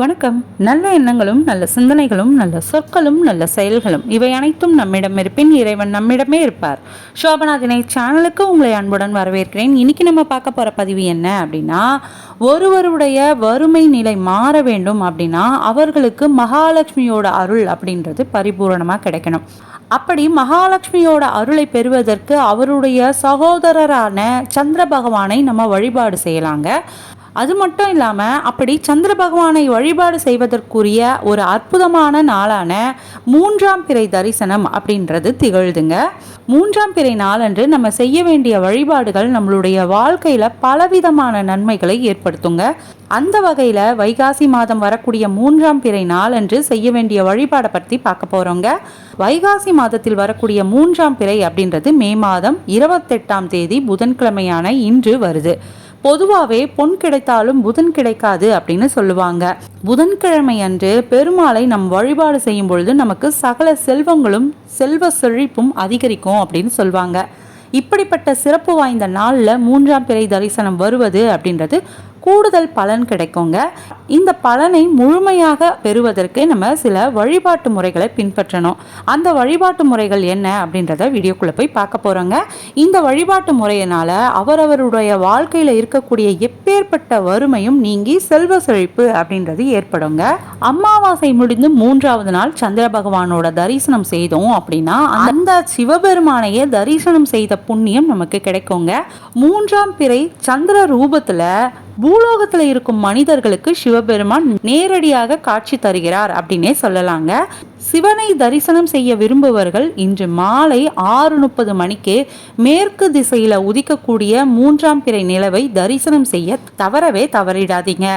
வணக்கம். நல்ல எண்ணங்களும் நல்ல சிந்தனைகளும் நல்ல சொற்களும் நல்ல செயல்களும் இவை அனைத்தும் நம்மிடம் இருப்பின் இறைவன் நம்மிடமே இருப்பார். சோபநாதினை சேனலுக்கு உங்களை அன்புடன் வரவேற்கிறேன். இன்னைக்கு நம்ம பார்க்க போகிற பதிவு என்ன அப்படின்னா ஒருவருடைய வறுமை நிலை மாற வேண்டும் அப்படின்னா அவர்களுக்கு மகாலட்சுமியோட அருள் அப்படின்றது பரிபூரணமாக கிடைக்கணும். அப்படி மகாலட்சுமியோட அருளை பெறுவதற்கு அவருடைய சகோதரரான சந்திர பகவானை நம்ம வழிபாடு செய்யலாங்க. அது மட்டும் இல்லாமல் அப்படி சந்திர பகவானை வழிபாடு செய்வதற்குரிய ஒரு அற்புதமான நாளான மூன்றாம் பிறை தரிசனம் அப்படின்றது திகழ்துங்க. மூன்றாம் பிறை நாளன்று நம்ம செய்ய வேண்டிய வழிபாடுகள் நம்மளுடைய வாழ்க்கையில் பலவிதமான நன்மைகளை ஏற்படுத்துங்க. அந்த வகையில் வைகாசி மாதம் வரக்கூடிய மூன்றாம் பிறை நாளன்று செய்ய வேண்டிய வழிபாடை பற்றி பார்க்க போகிறோங்க வைகாசி மாதத்தில் வரக்கூடிய மூன்றாம் பிறை அப்படின்றது மே மாதம் இருபத்தெட்டாம் தேதி புதன்கிழமையான இன்று வருது. பொதுவாகவே பொன் கிடைத்தாலும் புதன் கிடைக்காது அப்படின்னு சொல்லுவாங்க. புதன்கிழமை அன்று பெருமாளை நம் வழிபாடு செய்யும் பொழுது நமக்கு சகல செல்வங்களும் செல்வ செழிப்பும் அதிகரிக்கும் அப்படின்னு சொல்லுவாங்க இப்படிப்பட்ட சிறப்பு வாய்ந்த நாளில் மூன்றாம் பிறை தரிசனம் வருவது அப்படின்றது கூடுதல் பலன் கிடைக்குங்க. இந்த பலனை முழுமையாக பெறுவதற்கு நம்ம சில வழிபாட்டு முறைகளை பின்பற்றணும். அந்த வழிபாட்டு முறைகள் என்ன அப்படின்றத வீடியோக்குள்ளே போய் பார்க்க போகிறோங்க இந்த வழிபாட்டு முறையினால் அவரவருடைய வாழ்க்கையில் இருக்கக்கூடிய எப்பேற்பட்ட வறுமையும் நீங்கி செல்வ செழிப்பு அப்படின்றது ஏற்படுங்க. அமாவாசை முடிந்து மூன்றாவது நாள் சந்திர பகவானோட தரிசனம் செய்தோம் அப்படின்னா அந்த சிவபெருமானையே தரிசனம் செய்த புண்ணியம் நமக்கு கிடைக்குங்க. மூன்றாம் பிறை சந்திர ரூபத்தில் பூலோகத்தில் இருக்கும் மனிதர்களுக்கு சிவபெருமான் நேரடியாக காட்சி தருகிறார் அப்படின்னே சொல்லலாங்க. சிவனை தரிசனம் செய்ய விரும்புவர்கள் இன்று மாலை ஆறு முப்பது மணிக்கு மேற்கு திசையில உதிக்கக்கூடிய மூன்றாம் பிறை நிலவை தரிசனம் செய்ய தவறவே தவறிடாதீங்க.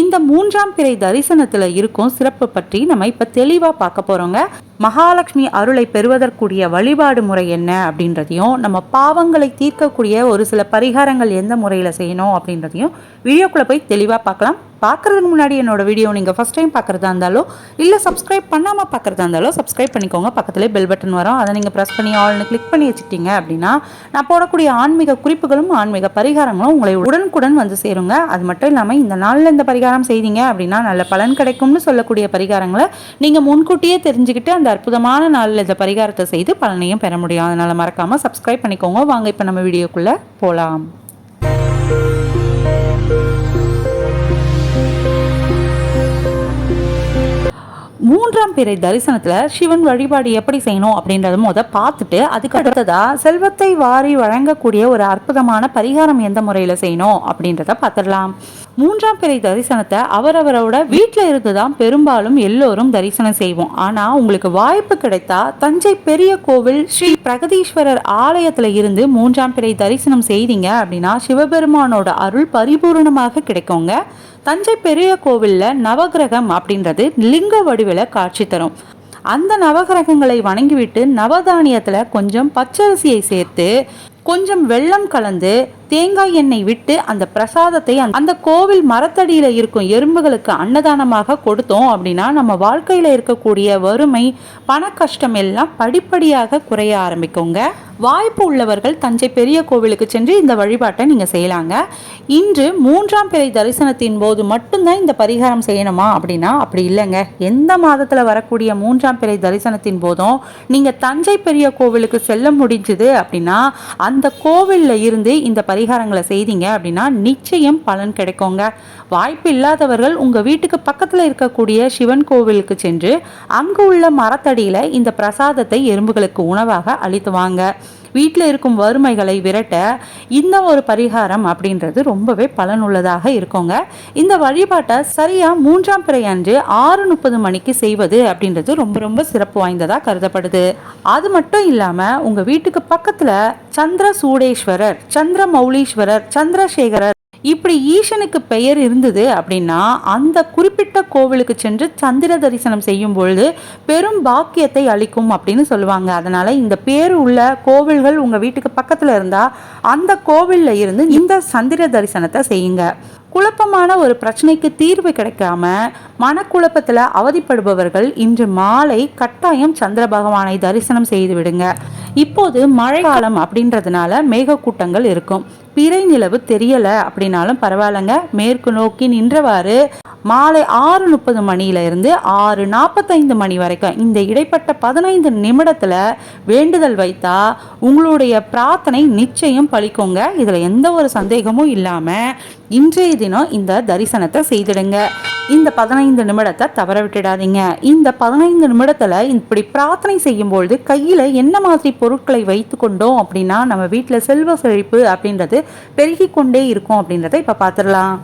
இந்த மூன்றாம் பிறை தரிசனத்தில் இருக்கும் சிறப்பு பற்றி நம்ம இப்போ தெளிவாக பார்க்க போறோங்க. மகாலட்சுமி அருளை பெறுவதற்குரிய வழிபாடு முறை என்ன அப்படின்றதையும் நம்ம பாவங்களை தீர்க்கக்கூடிய ஒரு சில பரிகாரங்கள் எந்த முறையில் செய்யணும் அப்படின்றதையும் வீடியோக்குள்ளே போய் தெளிவாக பார்க்கலாம். பார்க்குறதுக்கு முன்னாடி என்னோட வீடியோ நீங்கள் ஃபஸ்ட் டைம் பார்க்குறதா இருந்தாலோ இல்லை சப்ஸ்கிரைப் பண்ணாமல் பார்க்குறதா இருந்தாலோ சப்ஸ்கிரைப் பண்ணிக்கோங்க. பக்கத்துலேயே பெல் பட்டன் வரும். அதை நீங்கள் ப்ரெஸ் பண்ணி ஆல்னு கிளிக் பண்ணி வச்சுக்கிட்டீங்க அப்படின்னா நான் போடக்கூடிய ஆன்மீக குறிப்புகளும் ஆன்மீக பரிகாரங்களும் உங்களை உடனுக்குடன் வந்து சேருங்க. அது மட்டும் இல்லாமல் இந்த நாளில் இந்த பரிகாரம் செய்தீங்க அப்படின்னா நல்ல பலன் கிடைக்கும்னு சொல்லக்கூடிய பரிகாரங்களை நீங்கள் முன்கூட்டியே தெரிஞ்சுக்கிட்டு அந்த அற்புதமான நாளில் இந்த பரிகாரத்தை செய்து பலனையும் பெற முடியும். அதனால் மறக்காமல் சப்ஸ்கிரைப் பண்ணிக்கோங்க. வாங்க இப்போ நம்ம வீடியோக்குள்ளே போகலாம் மூன்றாம் பிறை தரிசனத்தில் சிவன் வழிபாடு எப்படி செய்யணும் அப்படின்றத முத பார்த்துட்டு அதுக்கு அடுத்ததா செல்வத்தை வாரி வழங்கக்கூடிய ஒரு அற்புதமான பரிகாரம் எந்த முறையில் செய்யணும் அப்படின்றத பார்த்துடலாம். மூன்றாம் பிறை தரிசனத்தை அவரவரோட வீட்டில் இருந்து தான் பெரும்பாலும் எல்லோரும் தரிசனம் செய்வோம். ஆனால் உங்களுக்கு வாய்ப்பு கிடைத்தா தஞ்சை பெரிய கோவில் ஸ்ரீ பிரகதீஸ்வரர் ஆலயத்தில் இருந்து மூன்றாம் பிறை தரிசனம் செய்தீங்க அப்படின்னா சிவபெருமானோட அருள் பரிபூர்ணமாக கிடைக்குங்க. தஞ்சை பெரிய கோவிலில் நவகிரகம் அப்படின்றது லிங்க வடிவில் காட்சி தரும். அந்த நவகிரகங்களை வணங்கிவிட்டு நவதானியத்தில் கொஞ்சம் பச்சரிசியை சேர்த்து கொஞ்சம் வெள்ளம் கலந்து தேங்காய் எண்ணெய் விட்டு அந்த பிரசாதத்தை அந்த கோவில் மரத்தடியில் இருக்கும் எறும்புகளுக்கு அன்னதானமாக கொடுத்தோம் அப்படின்னா நம்ம வாழ்க்கையில் இருக்கக்கூடிய வறுமை பண கஷ்டம் எல்லாம் படிப்படியாக குறைய ஆரம்பிக்குங்க. வாய்ப்பு உள்ளவர்கள் தஞ்சை பெரிய கோவிலுக்கு சென்று இந்த வழிபாட்டை நீங்கள் செய்யலாங்க. இன்று மூன்றாம் பிறை தரிசனத்தின் போது மட்டும்தான் இந்த பரிகாரம் செய்யணுமா அப்படின்னா அப்படி இல்லைங்க. எந்த மாதத்தில் வரக்கூடிய மூன்றாம் பிறை தரிசனத்தின் போதும் நீங்கள் தஞ்சை பெரிய கோவிலுக்கு செல்ல முடிஞ்சுது அப்படின்னா அந்த கோவிலில் இருந்து இந்த பரிகாரங்களை செய்தீங்க அப்படின்னா நிச்சயம் பலன் கிடைக்குங்க. வாய்ப்பு இல்லாதவர்கள் உங்கள் வீட்டுக்கு பக்கத்தில் இருக்கக்கூடிய சிவன் கோவிலுக்கு சென்று அங்கு உள்ள மரத்தடியில் இந்த பிரசாதத்தை எறும்புகளுக்கு உணவாக அளித்துவாங்க வீட்டில் இருக்கும் வறுமைகளை விரட்ட இந்த ஒரு பரிகாரம் அப்படின்றது ரொம்பவே பலனுள்ளதாக இருக்குங்க. இந்த வழிபாட்டை சரியாக மூன்றாம் பிறை அன்று ஆறு முப்பது மணிக்கு செய்வது அப்படின்றது ரொம்ப ரொம்ப சிறப்பு வாய்ந்ததாக கருதப்படுது. அது மட்டும் இல்லாமல் உங்கள் வீட்டுக்கு பக்கத்தில் சந்திர சூடேஸ்வரர் சந்திர மௌலீஸ்வரர் சந்திரசேகரர் இப்படி ஈசனுக்கு பெயர் இருந்தது அப்படின்னா அந்த குறிப்பிட்ட கோவிலுக்கு சென்று சந்திர தரிசனம் செய்யும் பொழுது பெரும் பாக்கியத்தை அளிக்கும் அப்படின்னு சொல்லுவாங்க. அதனால இந்த பேர் உள்ள கோவில்கள் உங்க வீட்டுக்கு பக்கத்துல இருந்தா அந்த கோவில்ல இருந்து இந்த சந்திர தரிசனத்தை செய்யுங்க. குழப்பமான ஒரு பிரச்சனைக்கு தீர்வு கிடைக்காம மனக்குழப்பத்தில் அவதிப்படுபவர்கள் இன்று மாலை கட்டாயம் சந்திர பகவானை தரிசனம் செய்து விடுங்க. இப்போது மழைக்காலம் அப்படின்றதுனால மேகக்கூட்டங்கள் இருக்கும். பிறை நிலவு தெரியலை அப்படின்னாலும் பரவாயில்லைங்க. மேற்கு நோக்கி நின்றவாறு மாலை ஆறு முப்பது மணியில இருந்து ஆறு நாற்பத்தைந்து மணி வரைக்கும் இந்த இடைப்பட்ட பதினைந்து நிமிடத்துல வேண்டுதல் வைத்தா உங்களுடைய பிரார்த்தனை நிச்சயம் பழிக்கோங்க இதுல எந்த ஒரு சந்தேகமும் இல்லாம இன்றைய தினம் இந்த தரிசனத்தை செய்திடுங்க. இந்த பதினைந்து நிமிடத்தை தவற விட்டுடாதீங்க. இந்த பதினைந்து நிமிடத்துல இப்படி பிரார்த்தனை செய்யும்பொழுது கையில என்ன மாதிரி பொருட்களை வைத்து கொண்டோம் அப்படின்னா நம்ம வீட்டில் செல்வ செழிப்பு அப்படின்றது பெருகி கொண்டே இருக்கும் அப்படின்றத இப்ப பார்த்துடலாம்.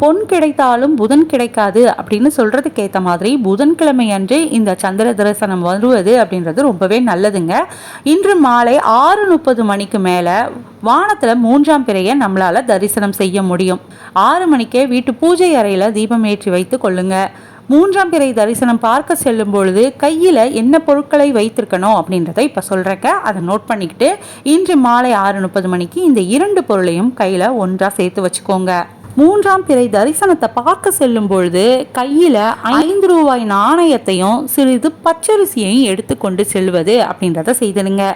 பொன் கிடைத்தாலும் புதன் கிடைக்காது அப்படின்னு சொல்றதுக்கு ஏற்ற மாதிரி புதன்கிழமை அன்று இந்த சந்திர தரிசனம் வருவது அப்படின்றது ரொம்பவே நல்லதுங்க. இன்று மாலை ஆறு முப்பது மணிக்கு மேலே வானத்தில் மூன்றாம் பிறையை நம்மளால் தரிசனம் செய்ய முடியும். ஆறு மணிக்கே வீட்டு பூஜை அறையில் தீபம் ஏற்றி வைத்து கொள்ளுங்க. மூன்றாம் பிறை தரிசனம் பார்க்க செல்லும் பொழுது கையில் என்ன பொருட்களை வைத்திருக்கணும் அப்படின்றத இப்போ சொல்கிறேங்க அதை நோட் பண்ணிக்கிட்டு இன்று மாலை ஆறு முப்பது மணிக்கு இந்த இரண்டு பொருளையும் கையில் ஒன்றாக சேர்த்து வச்சுக்கோங்க. மூன்றாம் பிறை தரிசனத்தை பார்க்க செல்லும் பொழுது கையில் ஐந்து ரூபாய் நாணயத்தையும் சிறிது பச்சரிசியையும் எடுத்துக்கொண்டு செல்வது அப்படின்றத செய்தனுங்க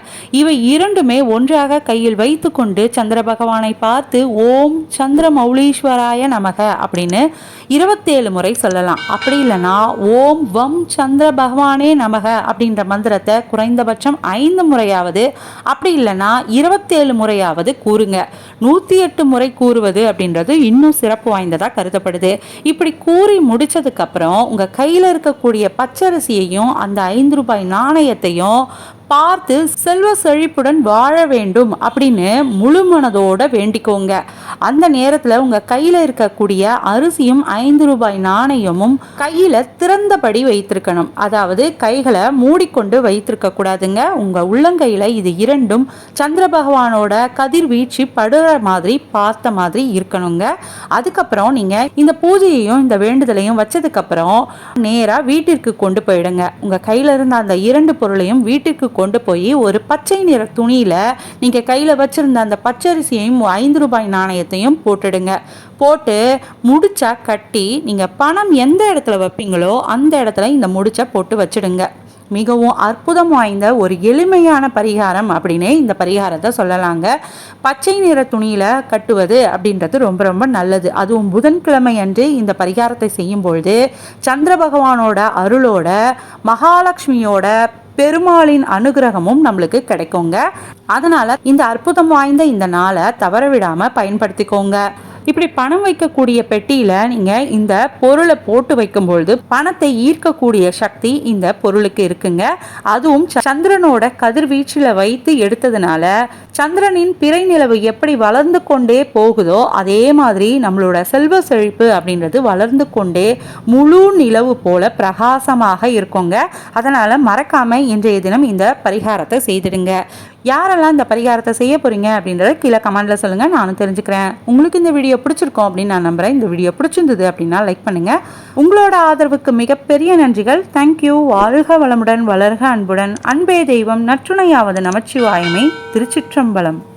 இவை இரண்டுமே ஒன்றாக கையில் வைத்துக்கொண்டு சந்திர பகவானை பார்த்து ஓம் சந்திர மௌலீஸ்வராய நமக அப்படின்னு இருபத்தேழு முறை சொல்லலாம். அப்படி இல்லைன்னா ஓம் வம் சந்திர பகவானே நமக அப்படின்ற மந்திரத்தை குறைந்தபட்சம் ஐந்து முறையாவது அப்படி இல்லைன்னா இருபத்தேழு முறையாவது கூறுங்க. நூற்றி எட்டு முறை கூறுவது அப்படின்றது இன்னும் சிறப்பு வாய்ந்ததாக கருதப்படுது. இப்படி கூறி முடித்ததுக்கப்புறம் உங்கள் கையில் இருக்கக்கூடிய பச்சரிசியையும் அந்த ஐந்து ரூபாய் நாணயத்தையும் பார்த்து செல்வ செழிப்புடன் வாழ வேண்டும் அப்படின்னு முழு மனதோட வேண்டிக்கோங்க. அந்த நேரத்தில் உங்கள் கையில் இருக்கக்கூடிய அரிசியும் ஐந்து ரூபாய் நாணயமும் கையில் திறந்தபடி வைத்திருக்கணும். அதாவது கைகளை மூடிக்கொண்டு வைத்திருக்க கூடாதுங்க உங்கள் உள்ளங்கையில் இது இரண்டும் சந்திர பகவானோட கதிர்வீச்சு படுற மாதிரி பார்த்த மாதிரி இருக்கணுங்க. அதுக்கப்புறம் நீங்கள் இந்த பூஜையையும் இந்த வேண்டுதலையும் வச்சதுக்கப்புறம் நேராக வீட்டிற்கு கொண்டு போயிடுங்க. உங்கள் கையில் இருந்த அந்த இரண்டு பொருளையும் வீட்டிற்கு கொண்டு போய் ஒரு பச்சை நிற துணியில் நீங்கள் கையில் வச்சுருந்த அந்த பச்சரிசியையும் ஐந்து ரூபாய் நாணயத்தையும் போட்டுடுங்க. போட்டு முடிச்சா கட்டி நீங்கள் பணம் எந்த இடத்துல வைப்பீங்களோ அந்த இடத்துல இந்த முடிச்சை போட்டு வச்சுடுங்க. மிகவும் அற்புதம் வாய்ந்த ஒரு எளிமையான பரிகாரம் அப்படின்னே இந்த பரிகாரத்தை சொல்லலாங்க. பச்சை நிற துணியில் கட்டுவது அப்படின்றது ரொம்ப ரொம்ப நல்லது. அதுவும் புதன்கிழமை அன்று இந்த பரிகாரத்தை செய்யும் பொழுது சந்திர பகவானோட அருளோட மகாலட்சுமியோட பெருமாளின் அனுகிரகமும் நம்மளுக்கு கிடைக்குங்க. அதனால இந்த அற்புதம் வாய்ந்த இந்த நாளை தவற விடாம பயன்படுத்திக்கோங்க. இப்படி பணம் வைக்கக்கூடிய பெட்டியில நீங்க இந்த பொருளை போட்டு வைக்கும்பொழுது பணத்தை ஈர்க்கக்கூடிய சக்தி இந்த பொருளுக்கு இருக்குங்க. அதுவும் சந்திரனோட கதிர்வீச்சில் வைத்து எடுத்ததுனால சந்திரனின் பிறை நிலவு எப்படி வளர்ந்து கொண்டே போகுதோ அதே மாதிரி நம்மளோட செல்வ செழிப்பு அப்படின்றது வளர்ந்து கொண்டே முழு நிலவு போல பிரகாசமாக இருக்குங்க. அதனால மறக்காம இன்றைய தினம் இந்த பரிகாரத்தை செய்திடுங்க. யாரெல்லாம் இந்த பரிகாரத்தை செய்ய போறீங்க அப்படின்றத கீழே கமெண்ட்ல சொல்லுங்க நானும் தெரிஞ்சுக்கிறேன். உங்களுக்கு இந்த வீடியோ பிடிச்சிருக்கோம் அப்படின்னு நான் நம்புறேன். இந்த வீடியோ பிடிச்சிருந்தது அப்படின்னா லைக் பண்ணுங்க. உங்களோட ஆதரவுக்கு மிகப்பெரிய நன்றிகள். தேங்க்யூ வாழ்க வளமுடன் வளர்க அன்புடன். அன்பே தெய்வம் நற்றுணையாவது நமச்சிவாயமே. திருச்சிற்றம்பலம்.